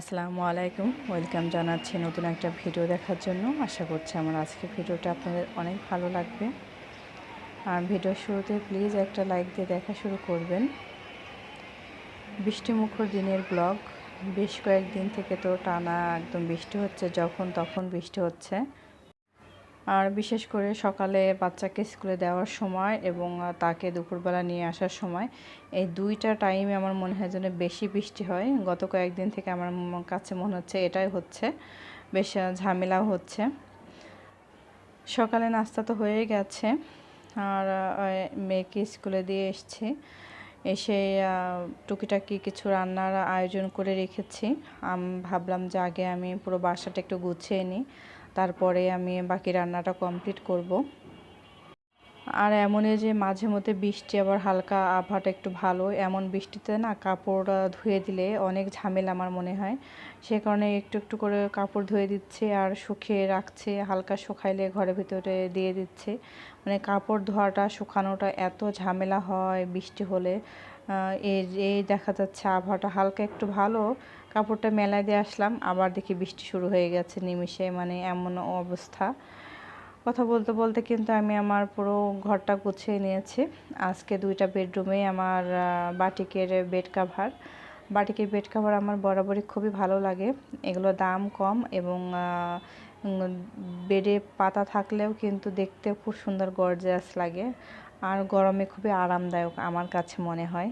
আসসালামু আলাইকুম। ওয়েলকাম জানাচ্ছি নতুন একটা ভিডিও দেখার জন্য। আশা করছি আমার আজকে ভিডিওটা আপনাদের অনেক ভালো লাগবে। আর ভিডিওর শুরুতে প্লিজ একটা লাইক দিয়ে দেখা শুরু করবেন। বৃষ্টিমুখর দিনের ব্লগ বেশ কয়েকদিন থেকে তো টানা একদম বৃষ্টি হচ্ছে, যখন তখন বৃষ্টি হচ্ছে। আর বিশেষ করে সকালে বাচ্চাকে স্কুলে দেওয়ার সময় এবং তাকে দুপুরবেলা নিয়ে আসার সময়, এই দুইটা টাইমে আমার মনে হয় যেন বেশি বৃষ্টি হয়। গত কয়েকদিন থেকে আমার কাছে মনে হচ্ছে এটাই হচ্ছে। বেশ ঝামেলাও হচ্ছে। সকালে নাস্তা তো হয়ে গেছে। আর মেয়েকে স্কুলে দিয়ে এসছি। এসে টুকিটাকি কিছু রান্নার আয়োজন করে রেখেছি। ভাবলাম যে আগে আমি পুরো বাসাটা একটু গুছিয়ে নিই। তারপরে আমি বাকি রান্নাটা কমপ্লিট করব। আর এমনই যে মাঝে মধ্যে বৃষ্টি আবার হালকা আবহাওয়াটা একটু ভালো, এমন বৃষ্টিতে না কাপড় ধুয়ে দিলে অনেক ঝামেলা আমার মনে হয়। সে কারণে একটু একটু করে কাপড় ধুয়ে দিচ্ছে আর শুকিয়ে রাখছে, হালকা শুকাইলে ঘরের ভিতরে দিয়ে দিচ্ছে। মানে কাপড় ধোয়াটা, শুকানোটা এত ঝামেলা হয় বৃষ্টি হলে। এই দেখা যাচ্ছে আবহাওয়াটা হালকা একটু ভালো কাপড়টা মেলায় দিয়ে আসলাম, আবার দেখি বৃষ্টি শুরু হয়ে গেছে নিমিশে মানে এমন অবস্থা। কথা বলতে বলতে কিন্তু আমি আমার পুরো ঘরটা গুছিয়ে নিয়েছি। আজকে দুইটা বেডরুমে আমার বাটিকের বেড কাভার বাটিকের বেড কাভার আমার বরাবরই খুবই ভালো লাগে। এগুলো দাম কম এবং বেডে পাতা থাকলেও কিন্তু দেখতে খুব সুন্দর গর্জাস লাগে। আর গরমে খুবই আরামদায়ক আমার কাছে মনে হয়।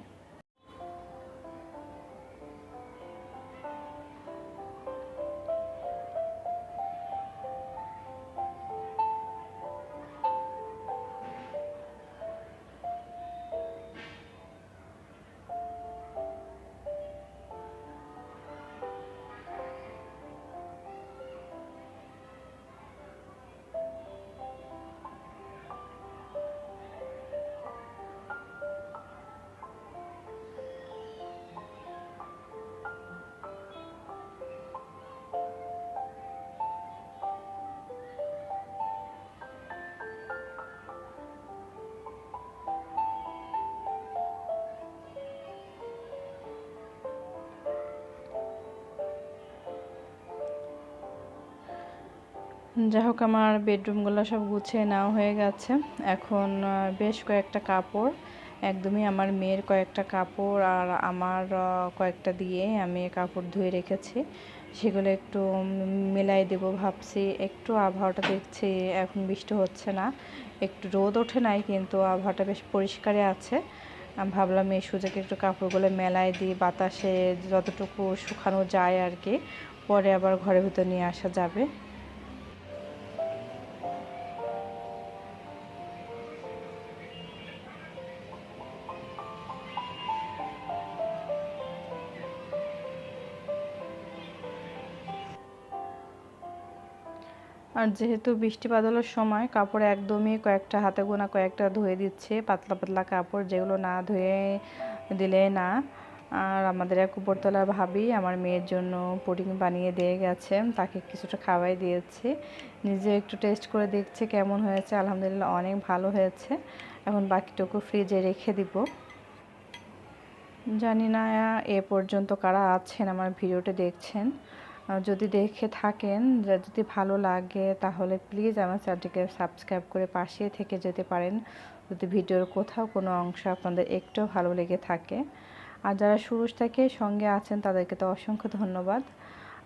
যাই হোক, আমার বেডরুমগুলো সব গুছিয়ে নেওয়া হয়ে গেছে। এখন বেশ কয়েকটা কাপড়, একদমই আমার মেয়ের কয়েকটা কাপড় আর আমার কয়েকটা দিয়ে আমি কাপড় ধুয়ে রেখেছি। সেগুলো একটু মেলাই দেব ভাবছি। একটু আবহাওয়াটা দেখছি, এখন বৃষ্টি হচ্ছে না। একটু রোদ ওঠে নাই, কিন্তু আবহাওয়াটা বেশ পরিষ্কারে আছে। ভাবলাম এই সুযোগে একটু কাপড়গুলো মেলায় দিই, বাতাসে যতটুকু শুকানো যায় আর কি। পরে আবার ঘরের ভিতর নিয়ে আসা যাবে। আর যেহেতু বৃষ্টি বাদলের সময়, কাপড় একদমই কয়েকটা হাতে গোনা কয়েকটা ধুয়ে দিচ্ছে, পাতলা পাতলা কাপড় যেগুলো না ধুয়ে দিলে না। আর আমাদের এক উপরতলা ভাবি আমার মেয়ের জন্য পুডিং বানিয়ে দিয়ে গেছে, তাকে কিছুটা খাওয়াই দিয়েছি। নিজে একটু টেস্ট করে দেখছে কেমন হয়েছে, আলহামদুলিল্লাহ অনেক ভালো হয়েছে। এখন বাকিটুকু ফ্রিজে রেখে দিব। জানি না এ পর্যন্ত কারা আছেন, আমার ভিডিওটা দেখছেন। যদি দেখে থাকেন যদি ভালো লাগে, তাহলে প্লিজ আমার চ্যানেলটিকে সাবস্ক্রাইব করে পাশে থেকে যেতে পারেন। যদি ভিডিওর কোথাও কোনো অংশ আপনাদের একটু ভালো লেগে থাকে। আর যারা শুরু থেকে সঙ্গে আছেন, তাদেরকে তো অসংখ্য ধন্যবাদ।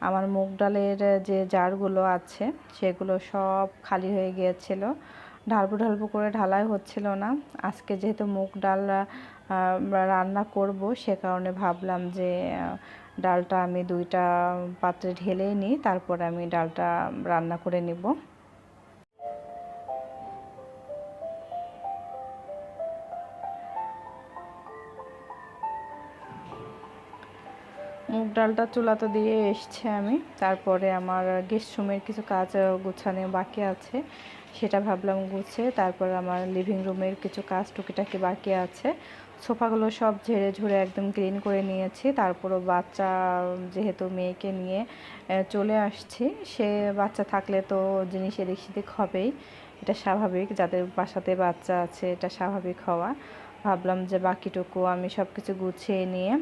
আমার মুগ ডালের যে জারগুলো আছে, সেগুলো সব খালি হয়ে গিয়েছিল। ঢালবু ঢালবু করে ঢালাই হচ্ছিল না। আজকে যেহেতু মুগ ডাল রান্না করব, সে কারণে ভাবলাম যে ডালটা আমি দুইটা পাত্রে ঢেলে নিই, তারপর আমি ডালটা রান্না করে নেব। মুগ ডালটা চুলাতে দিয়ে এসছে আমি, তারপরে আমার গেস্ট রুমের কিছু কাজ গুছানো বাকি আছে। সেটা ভাবলাম গুছে তারপর আমার লিভিং রুমের কিছু কাজ টুকিটাকি বাকি আছে। সোফাগুলো সব ঝেড়ে ঝুড়ে একদম ক্লিন করে নিয়েছি। তারপরও বাচ্চা, যেহেতু মেয়েকে নিয়ে চলে আসছি। সে বাচ্চা থাকলে তো জিনিস এদিক সেদিক হবেই। এটা স্বাভাবিক, যাদের বাসাতে বাচ্চা আছে এটা স্বাভাবিক হওয়া। ভাবলাম যে বাকিটুকু আমি সব কিছু গুছিয়ে নিয়ে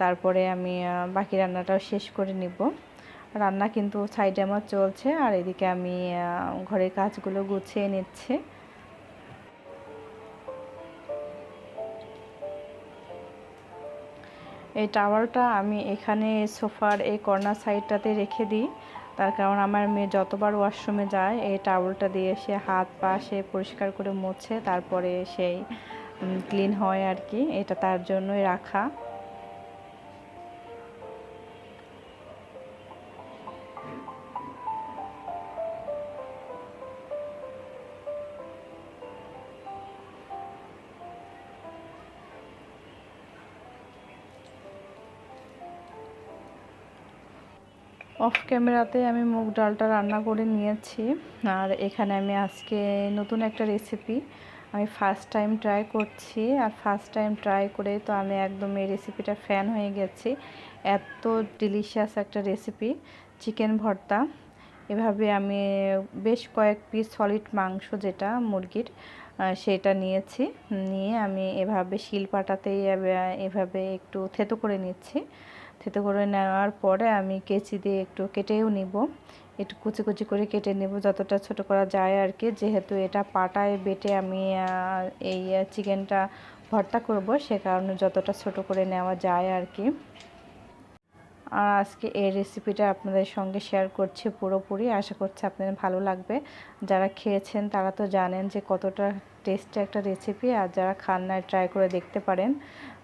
তারপরে আমি বাকি রান্নাটাও শেষ করে নিব। রান্না কিন্তু সাইডে আমার চলছে, আর এদিকে আমি ঘরের কাজগুলো গুছিয়ে নিচ্ছি। এই টাওয়ালটা আমি এখানে সোফার এই কর্নার সাইডটাতে রেখে দিই। তার কারণ আমার মেয়ে যতবার ওয়াশরুমে যায়, এই টাওয়ালটা দিয়ে সে হাত পা সে পরিষ্কার করে মোছে, তারপরে সেই ক্লিন হয় আর কি। এটা তার জন্যই রাখা। অফ ক্যামেরাতে আমি মুগ ডালটা রান্না করে নিয়েছি। আর এখানে আমি আজকে নতুন একটা রেসিপি আমি ফার্স্ট টাইম ট্রাই করছি। আর ফার্স্ট টাইম ট্রাই করে তো আমি একদম এই রেসিপিটা ফ্যান হয়ে গেছি। এত ডিলিশিয়াস একটা রেসিপি চিকেন ভর্তা। এভাবে আমি বেশ কয়েক পিস সলিড মাংস যেটা মুরগির সেটা নিয়েছি। নিয়ে আমি এভাবে শিলপাটাতেই এভাবে- এভাবে একটু থেতো করে নিচ্ছি। থেতো করে নেওয়ার পরে আমি কেচি দিয়ে একটু কেটেও নিব। একটু কুচি কুচি করে কেটে নেব, যতটা ছোট করা যায় আর কি। যেহেতু এটা পাটায় বেটে আমি এই চিকেনটা ভর্তা করব, সে কারণে যতটা ছোট করে নেওয়া যায় আর কি। আর আজকে এই রেসিপিটা আপনাদের সঙ্গে শেয়ার করছি পুরোপুরি। আশা করছি আপনাদের ভালো লাগবে। যারা খেয়েছেন তারা তো জানেন যে কতটা টেস্টি একটা রেসিপি আর যারা খান না ট্রাই করে দেখতে পারেন।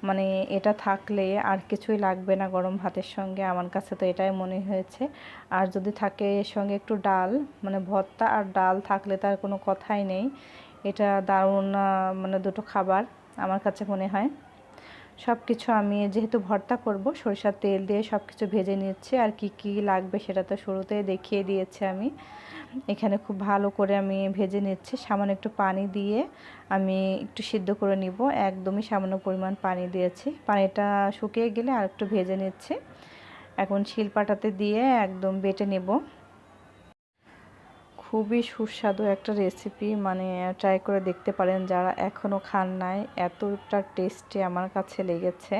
মানে এটা থাকলে আর কিছুই লাগবে না গরম ভাতের সঙ্গে। আমার কাছে তো এটাই মনে হয়েছে। আর যদি থাকে এর সঙ্গে একটু ডাল মানে ভর্তা আর ডাল থাকলে তার কোনো কথাই নেই। এটা দারুণ মানে দুটো খাবার আমার কাছে মনে হয়। সব কিছু আমি যেহেতু ভর্তা করব, সরিষার তেল দিয়ে সব কিছু ভেজে নিচ্ছি। আর কি কি লাগবে সেটা তো শুরুতেই দেখিয়ে দিয়েছি আমি। এখানে খুব ভালো করে আমি ভেজে নিচ্ছি। সামান্য একটু পানি দিয়ে আমি একটু সিদ্ধ করে নিব। একদমই সামান্য পরিমাণ পানি দিয়েছি। পানিটা শুকিয়ে গেলে আর একটু ভেজে নিচ্ছি। এখন শিলপাটাতে দিয়ে একদম বেটে নেব। খুবই সুস্বাদু একটা রেসিপি মানে ট্রাই করে দেখতে পারেন যারা এখনও খান নাই। এতটা টেস্টি আমার কাছে লেগেছে।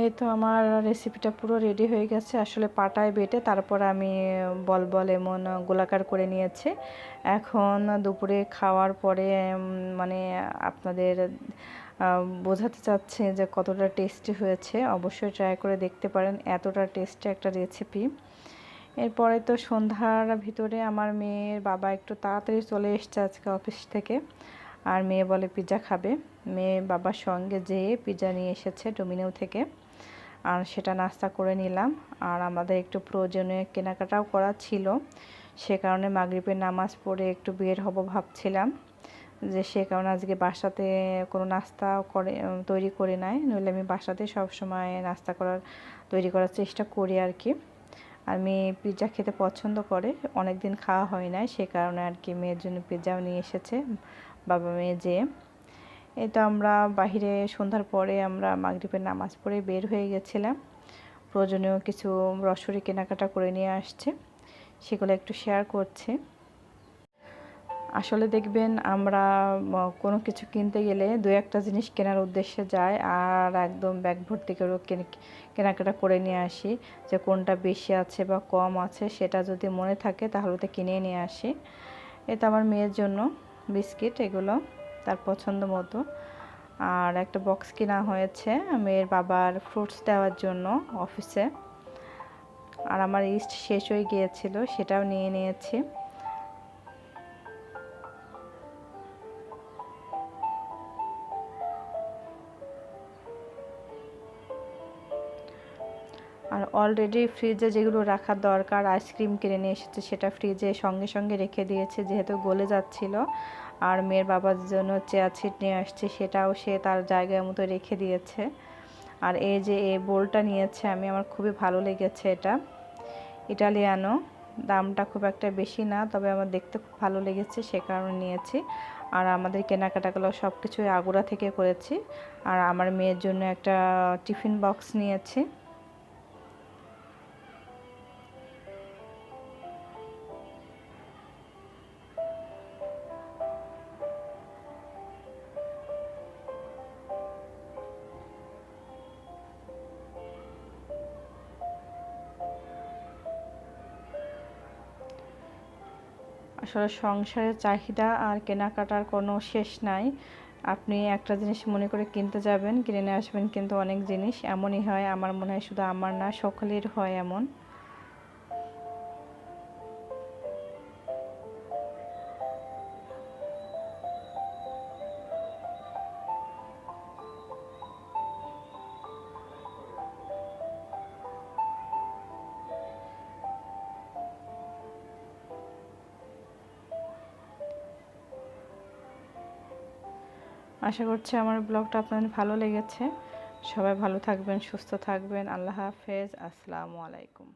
এই তো আমার রেসিপিটা পুরো রেডি হয়ে গেছে। আসলে পাটায় বেটে তারপর আমি বল বল এমন গোলাকার করে নিয়েছি। এখন দুপুরে খাওয়ার পরে মানে আপনাদের বোঝাতে চাচ্ছি যে কতটা টেস্টি হয়েছে। অবশ্যই ট্রাই করে দেখতে পারেন এতটা টেস্টি একটা রেসিপি এরপরে তো সন্ধ্যার ভিতরে আমার মেয়ের বাবা একটু তাড়াতাড়ি চলে এসছে আজকে অফিস থেকে। আর মেয়ে বলে পিৎজা খাবে। মেয়ে বাবার সঙ্গে যেয়ে পিৎজা নিয়ে এসেছে ডোমিনো থেকে। আর সেটা নাস্তা করে নিলাম। আর আমাদের একটু প্রয়োজনীয় কেনাকাটাও করা ছিল। সে কারণে মাগরিবের নামাজ পড়ে একটু বের হব ভাবছিলাম। যে সে কারণে আজকে বাসাতে কোনো নাস্তা করে, তৈরি করে নাই। নইলে আমি বাসাতে সব সময় নাস্তা করার, তৈরি করার চেষ্টা করি আর কি। আর মেয়ে পিৎজা খেতে পছন্দ করে। অনেক দিন খাওয়া হয় নাই। সে কারণে আর কি মেয়ের জন্য পিৎজাও নিয়ে এসেছে। বাবা মেয়ে যেয়ে তো আমরা বাহিরে সন্ধ্যার পরে আমরা মাগরিবের নামাজ পড়ে বের হয়ে গেছিলাম। প্রয়োজনীয় কিছু রসরি কেনাকাটা করে নিয়ে আসছে। সেগুলো একটু শেয়ার করছে। আসলে দেখবেন আমরা কোনো কিছু কিনতে গেলে দু একটা জিনিস কেনার উদ্দেশ্যে যাই আর একদম ব্যাগ ভর্তি করেও কেনে- কেনাকাটা করে নিয়ে আসি। যে কোনটা বেশি আছে বা কম আছে সেটা যদি মনে থাকে তাহলে তো কিনে নিয়ে আসি। এটা আমার মেয়ের জন্য বিস্কিট এগুলো। তার পছন্দ মতো। আর একটা বক্স কেনা হয়েছে মেয়ের বাবার ফ্রুটস দেওয়ার জন্য অফিসে আর আমার ইস্ট শেষ হয়ে গিয়েছিল, সেটাও নিয়ে নিয়েছি। অলরেডি ফ্রিজে যেগুলো রাখার দরকার আইসক্রিম কিনে নিয়ে এসেছে সেটা ফ্রিজে সঙ্গে সঙ্গে রেখে দিয়েছে, যেহেতু গলে যাচ্ছিল। আর মেয়ের বাবার জন্য চেয়ার ছিট নিয়ে আসছে, সেটাও সে তার জায়গার মতো রেখে দিয়েছে। আর এই যে এই বোলটা নিয়েছে, আমি আমার খুবই ভালো লেগেছে এটা। ইটালিয়ানো, দামটা খুব একটা বেশি না, তবে আমার দেখতে খুব ভালো লেগেছে, সে কারণে নিয়েছি। আর আমাদের কেনাকাটাগুলো সব কিছুই আগুরা থেকে করেছি। আর আমার মেয়ের জন্য একটা টিফিন বক্স নিয়েছি। আসলে সংসারের চাহিদা আর কেনাকাটার কোনো শেষ নাই। আপনি একটা জিনিস মনে করে কিনতে যাবেন, কিনে নিয়ে আসবেন কিন্তু অনেক জিনিস এমনই হয়। আমার মনে হয় শুধু আমার না, সকলের হয় এমন। আশা করছি আমার ব্লগটা আপনাদের ভালো লেগেছে। সবাই ভালো থাকবেন, সুস্থ থাকবেন। আল্লাহ হাফেজ। আসসালামু আলাইকুম।